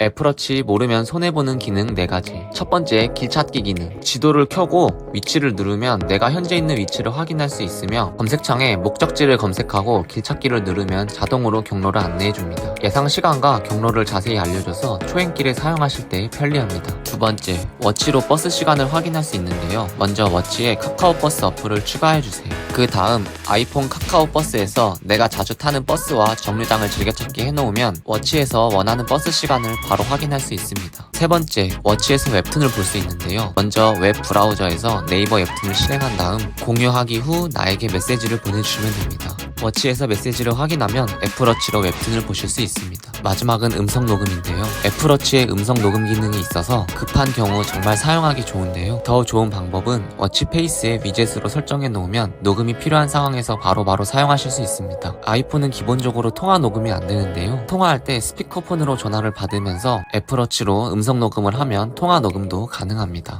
애플워치 모르면 손해보는 기능 4가지. 첫 번째, 길 찾기 기능. 지도를 켜고 위치를 누르면 내가 현재 있는 위치를 확인할 수 있으며 검색창에 목적지를 검색하고 길 찾기를 누르면 자동으로 경로를 안내해줍니다. 예상 시간과 경로를 자세히 알려줘서 초행길에 사용하실 때 편리합니다. 두 번째, 워치로 버스 시간을 확인할 수 있는데요. 먼저 워치에 카카오 버스 어플을 추가해주세요. 그 다음 아이폰 카카오 버스에서 내가 자주 타는 버스와 정류장을 즐겨찾기 해놓으면 워치에서 원하는 버스 시간을 바로 확인할 수 있습니다. 세 번째, 워치에서 웹툰을 볼 수 있는데요. 먼저 웹 브라우저에서 네이버 웹툰을 실행한 다음 공유하기 후 나에게 메시지를 보내주시면 됩니다. 워치에서 메시지를 확인하면 애플워치로 웹툰을 보실 수 있습니다. 마지막은 음성 녹음인데요. 애플워치에 음성 녹음 기능이 있어서 급한 경우 정말 사용하기 좋은데요. 더 좋은 방법은 워치 페이스에 위젯으로 설정해 놓으면 녹음이 필요한 상황에서 바로바로 사용하실 수 있습니다. 아이폰은 기본적으로 통화 녹음이 안 되는데요. 통화할 때 스피커폰으로 전화를 받으면서 애플워치로 음성 녹음을 하면 통화 녹음도 가능합니다.